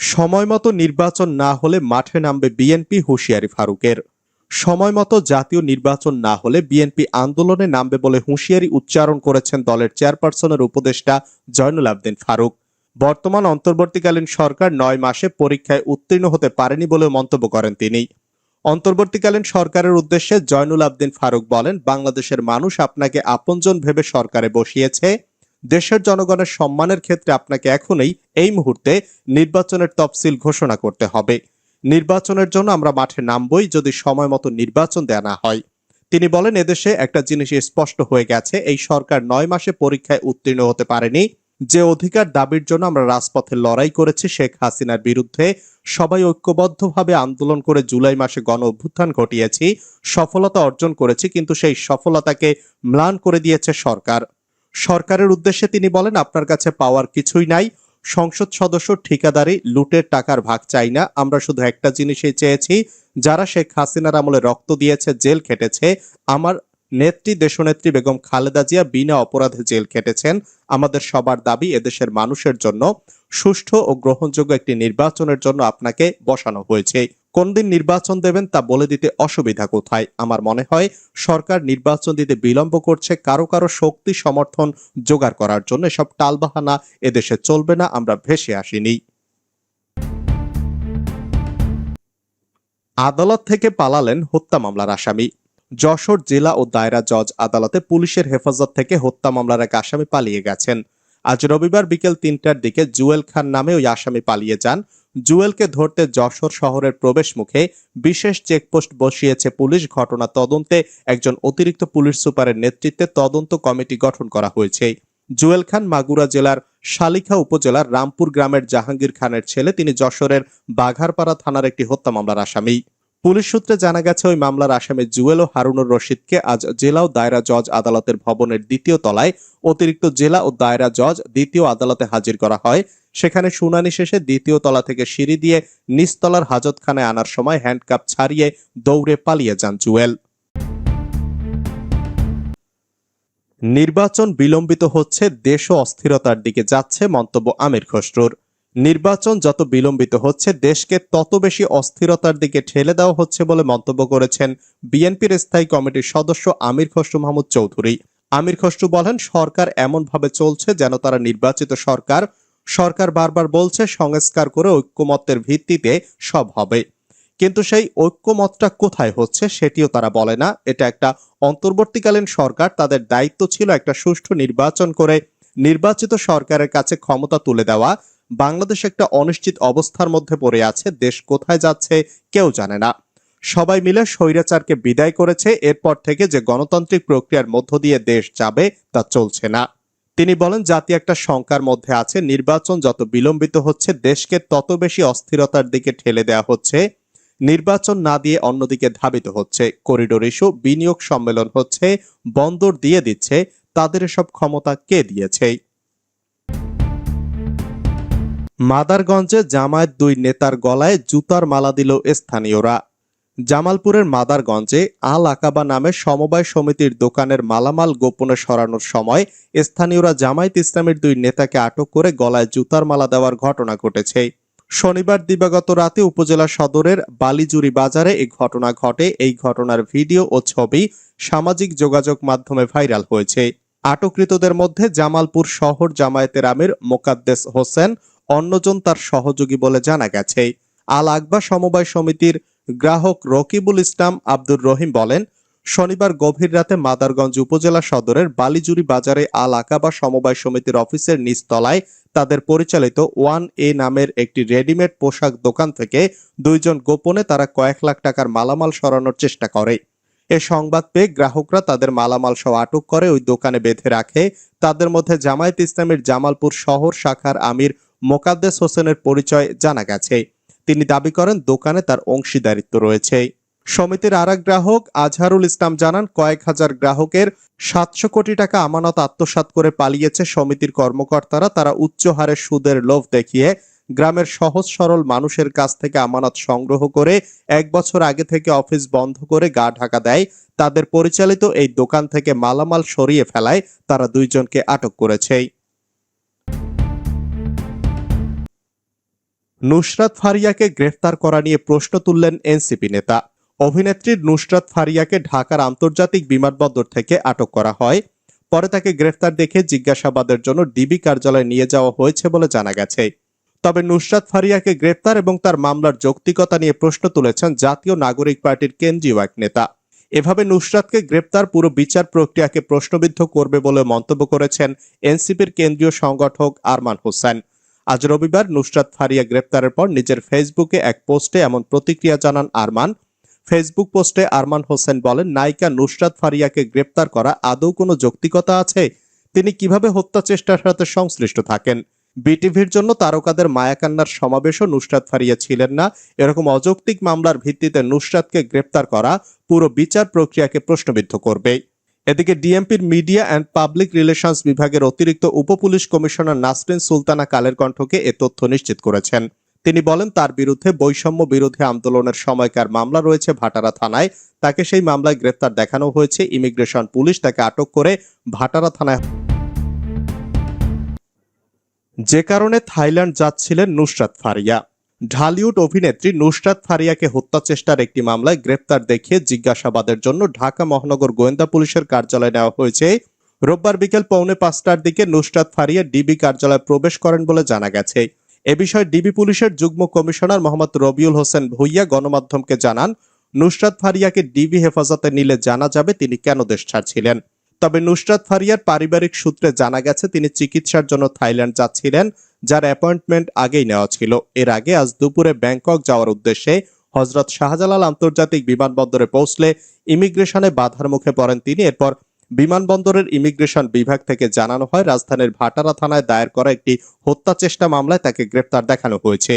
সময়মতো নির্বাচন না হলে মাঠে নামবে বিএনপি হুঁশিয়ারি ফারুকের। সময়মতো জাতীয় নির্বাচন না হলে বিএনপি আন্দোলনে নামবে বলে হুঁশিয়ারি উচ্চারণ করেছেন দলের চেয়ারপারসনের উপদেষ্টা জয়নুল আবদিন ফারুক। বর্তমান অন্তর্বর্তীকালীন সরকার নয় মাসে পরীক্ষায় উত্তীর্ণ হতে পারেনি বলে মন্তব্য করেন তিনি। অন্তর্বর্তীকালীন সরকারের উদ্দেশ্যে জয়নুল আবদিন ফারুক বলেন, বাংলাদেশের মানুষ আপনাকে আপনজন ভেবে সরকারে বসিয়েছে। দেশের জনগণের সম্মানের ক্ষেত্রে আপনাকে এখনই এই মুহূর্তে নির্বাচনের তফসিল ঘোষণা করতে হবে। নির্বাচনের জন্য আমরা মাঠে নামবই যদি সময় মতো নির্বাচন দেয়া না হয়। তিনি বলেন, এদেশে একটা জিনিস স্পষ্ট হয়ে গেছে, এই সরকার নয় মাসে পরীক্ষায় উত্তীর্ণ হতে পারেনি। যে অধিকার দাবির জন্য আমরা রাজপথে লড়াই করেছি, শেখ হাসিনার বিরুদ্ধে সবাই ঐক্যবদ্ধভাবে আন্দোলন করে জুলাই মাসে গণ অভ্যুত্থান ঘটিয়েছি, সফলতা অর্জন করেছি, কিন্তু সেই সফলতাকে ম্লান করে দিয়েছে সরকার। সরকারের উদ্দেশ্যে তিনি বলেন, আপনার কাছে পাওয়ার কিছুই নাই। সংসদ সদস্য, ঠিকাদারি, লুটের টাকার ভাগ চাই না। আমরা শুধু একটা জিনিসই চেয়েছি, যারা শেখ হাসিনার আমলে রক্ত দিয়েছে, জেল খেটেছে, আমার নেত্রী, দেশনেত্রী বেগম খালেদা জিয়া বিনা অপরাধে জেল খেটেছেন। আমাদের সবার দাবি এদেশের মানুষের জন্য সুষ্ঠু ও গ্রহণযোগ্য একটি নির্বাচনের জন্য আপনাকে বসানো হয়েছে। কোন দিন নির্বাচন দেবেন তা বলে দিতে অসুবিধা কোথায়? আমার মনে হয় সরকার নির্বাচন দিতে বিলম্ব করছে, কারও কারও শক্তি সমর্থন জোগাড় করার জন্য এসব টালবাহানা এদেশে চলবে না, আমরা ভেসে আসিনি। আদালত থেকে পালালেন হত্যা মামলার আসামি। যশোর জেলা ও দায়রা জজ আদালতে পুলিশের হেফাজত থেকে হত্যা মামলার এক আসামি পালিয়ে গেছেন। আজ রবিবার বিকেল তিনটার দিকে জুয়েল খান নামে ওই আসামি পালিয়ে যান। জুয়েলকে ধরতে যশোর শহরের প্রবেশ মুখে বিশেষ চেকপোস্ট বসিয়েছে পুলিশ। ঘটনা তদন্তে একজন অতিরিক্ত পুলিশ সুপারের নেতৃত্বে তদন্ত কমিটি গঠন করা হয়েছে। জুয়েল খান মাগুরা জেলার শালিখা উপজেলার রামপুর গ্রামের জাহাঙ্গীর খানের ছেলে। তিনি যশোরের বাঘারপাড়া থানার একটি হত্যা মামলার আসামি। পুলিশ সূত্রে জানা গেছে, ওই মামলার আসামি জুয়েল ও হারুনুর রশিদকে আজ জেলা ও দায়রা জজ আদালতের ভবনের দ্বিতীয় তলায় অতিরিক্ত জেলা ও দায়রা জজ দ্বিতীয় আদালতে হাজির করা হয়। সেখানে শুনানি শেষে দ্বিতীয় তলা থেকে সিঁড়ি দিয়ে নিচতলার হাজতখানায় আনার সময় হ্যান্ডকাপ ছাড়িয়ে দৌড়ে পালিয়ে যান জুয়েল। নির্বাচন বিলম্বিত হচ্ছে, দেশ ও অস্থিরতার দিকে যাচ্ছে মন্তব্য আমির খসরুর। নির্বাচন যত বিলম্বিত হচ্ছে, দেশকে তত বেশি অস্থিরতার দিকে ঠেলে দেওয়া হচ্ছে বলে মন্তব্য করেছেন বিএনপির স্থায়ী কমিটির সদস্য আমির খসরু মাহমুদ চৌধুরী। আমির খসরু বলেন, সরকার এমনভাবে চলছে যেন তারা নির্বাচিত সরকার। সরকার বারবার বলছে, সংস্কার করে ঐক্যমত্যের ভিত্তিতে সব হবে। কিন্তু সেই ঐক্যমতটা কোথায় হচ্ছে সেটিও তারা বলে না। এটা একটা অন্তর্বর্তীকালীন সরকার, তাদের দায়িত্ব ছিল একটা সুষ্ঠু নির্বাচন করে নির্বাচিত সরকারের কাছে ক্ষমতা তুলে দেওয়া, বাংলাদেশ একটা অনিশ্চিত অবস্থার মধ্যে পড়ে আছে, দেশ কোথায় যাচ্ছে কেউ জানে না। সবাই মিলে স্বৈরাচারকে বিদায় করেছে, এরপর থেকে যে গণতান্ত্রিক প্রক্রিয়ার মধ্য দিয়ে দেশ যাবে তা চলছে না। তিনি বলেন, জাতি একটা শঙ্কার মধ্যে আছে, নির্বাচন যত বিলম্বিত হচ্ছে, দেশকে তত বেশি অস্থিরতার দিকে ঠেলে দেওয়া হচ্ছে, নির্বাচন না দিয়ে অন্যদিকে ধাবিত হচ্ছে। করিডোর ইস্যু, বিনিয়োগ সম্মেলন হচ্ছে, বন্দর দিয়ে দিচ্ছে তাদের এসব ক্ষমতা কে দিয়েছে? মাদারগঞ্জে জামায়াত দুই নেতার গলায় জুতার মালা দিল স্থানীয়রা। জামালপুরের মাদারগঞ্জে আল আকাবা নামে সমবায় সমিতির দোকানের মালামাল গোপনে সরানোর সময় স্থানীয়রা জামায়াত ইসলামের দুই নেতাকে আটক করে গলায় জুতার মালা দেওয়ার ঘটনা ঘটেছে। শনিবার দিবাগত রাতে উপজেলা সদরের বালিজুরি বাজারে এই ঘটনা ঘটে। এই ঘটনার ভিডিও ও ছবি সামাজিক যোগাযোগ মাধ্যমে ভাইরাল হয়েছে। আটকৃতদের মধ্যে জামালপুর শহর জামায়াতের আমির মোকাদ্দেস হোসেন অন্যজন তার সহযোগী বলে জানা গেছে। আল আকবা সমবায় সমিতির গ্রাহক রকিবুল ইসলাম আব্দুর রহিম বলেন শনিবার গভীর রাতে মাদারগঞ্জ উপজেলা সদরের বালিজুরি বাজারে আল আকাবা সমবায় সমিতির অফিসের নিচতলায় তাদের পরিচালিত ওয়ান এ নামের একটি রেডিমেড পোশাক দোকান থেকে দুইজন গোপনে তারা কয়েক লাখ টাকার মালামাল সরানোর চেষ্টা করে। এ সংবাদ পেয়ে গ্রাহকরা তাদের মালামাল সহ আটক করে ওই দোকানে বেঁধে রাখে। তাদের মধ্যে জামায়াত ইসলামের জামালপুর শহর শাখার আমির মোকাদ্দেস হোসেনের পরিচয় জানা গেছে। তিনি দাবি করেন, দোকানে তার অংশীদারিত্ব রয়েছে। সমিতির আর গ্রাহক আজহারুল ইসলাম জানান, কয়েক হাজার গ্রাহকের সাতশো কোটি টাকা আমানত আত্মসাৎ করে পালিয়েছে সমিতির কর্মকর্তারা। তারা উচ্চ হারে সুদের লোভ দেখিয়ে গ্রামের সহজ সরল মানুষের কাছ থেকে আমানত সংগ্রহ করে এক বছর আগে থেকে অফিস বন্ধ করে গা ঢাকা দেয়। তাদের পরিচালিত এই দোকান থেকে মালামাল সরিয়ে ফেলায় তারা দুইজনকে আটক করেছে। নুসরাত ফারিয়াকে গ্রেফতার করা নিয়ে প্রশ্ন তুললেন এনসিপি নেতা। অভিনেত্রী নুসরাত ফারিয়াকে ঢাকার আন্তর্জাতিক বিমানবন্দর থেকে আটক করা হয়। পরে তাকে গ্রেফতার দেখে জিজ্ঞাসাবাদের জন্য ডিবি কার্যালয়ে নিয়ে যাওয়া হয়েছে বলে জানা গেছে। তবে নুসরাত ফারিয়াকে গ্রেফতার এবং তার মামলার যৌক্তিকতা নিয়ে প্রশ্ন তুলেছেন জাতীয় নাগরিক পার্টির কেন্দ্রীয় এক নেতা। এভাবে নুসরাতকে গ্রেপ্তার পুরো বিচার প্রক্রিয়াকে প্রশ্নবিদ্ধ করবে বলে মন্তব্য করেছেন এনসিপির কেন্দ্রীয় সংগঠক আরমান হোসেন। আজ রবিবার নুসরাত ফারিয়া গ্রেপ্তারের পর নিজের ফেসবুকে এক পোস্টে এমন প্রতিক্রিয়া জানান আরমান ফেসবুক পোস্টে আরমান হোসেন বলেন, নায়িকা নুসরাত ফারিয়াকে গ্রেপ্তার করা আদৌ কোনো যৌক্তিকতা আছে? তিনি কীভাবে হত্যা চেষ্টার সাথে সংশ্লিষ্ট থাকেন? বিটিভির জন্য তারকাদের মায়াকান্নার সমাবেশও নুসরাত ফারিয়া ছিলেন না। এরকম অযৌক্তিক মামলার ভিত্তিতে নুসরাতকে গ্রেপ্তার করা পুরো বিচার প্রক্রিয়াকে প্রশ্নবিদ্ধ করবে। এদিকে ডিএমপির মিডিয়া অ্যান্ড পাবলিক রিলেশনস বিভাগের অতিরিক্ত উপপুলিশ কমিশনার নাসরিন সুলতানা কালের কণ্ঠকে এ তথ্য নিশ্চিত করেছেন। তিনি বলেন, তার বিরুদ্ধে বৈষম্য বিরোধী আন্দোলনের সময়কার মামলা রয়েছে ভাটারা থানায়। তাকে সেই মামলায় গ্রেফতার দেখানো হয়েছে। ইমিগ্রেশন পুলিশ তাকে আটক করে ভাটারা থানায় যে কারণে থাইল্যান্ড যাচ্ছিলেন নুসরাত ফারিয়া। ঢালিউড অভিনেত্রী নুসরাত ফারিয়াকে হত্যা চেষ্টার একটি মামলায় গ্রেপ্তার দেখিয়ে জিজ্ঞাসাবাদের জন্য ঢাকা মহানগর গোয়েন্দা পুলিশের কার্যালয়ে নেওয়া হয়েছে। রোববার বিকেল পৌনে পাঁচটার দিকে নুসরাত ফারিয়া ডিবি কার্যালয়ে প্রবেশ করেন বলে জানা গেছে। এ বিষয়ে ডিবি পুলিশের যুগ্ম কমিশনার মোহাম্মদ রবিউল হোসেন ভুইয়া গণমাধ্যমকে জানান, নুসরাত ফারিয়াকে ডিবি হেফাজতে নিলে জানা যাবে তিনি কেন দেশ ছাড়ছিলেন। তবে নুসরাত ফারিয়ার পারিবারিক সূত্রে জানা গেছে, তিনি চিকিৎসার জন্য থাইল্যান্ড যাচ্ছিলেন, যার অ্যাপয়েন্টমেন্ট আগেই নেওয়া ছিল। এর আগে আজ দুপুরে ব্যাংকক যাওয়ার উদ্দেশ্যে হজরত শাহজালাল আন্তর্জাতিক বিমানবন্দরে পৌঁছলে ইমিগ্রেশনে বাধার মুখে পড়েন তিনি। এরপর বিমানবন্দরের ইমিগ্রেশন বিভাগ থেকে জানানো হয়, রাজধানীর ভাটারা থানায় দায়ের করা একটি হত্যা চেষ্টা মামলায় তাকে গ্রেপ্তার দেখানো হয়েছে।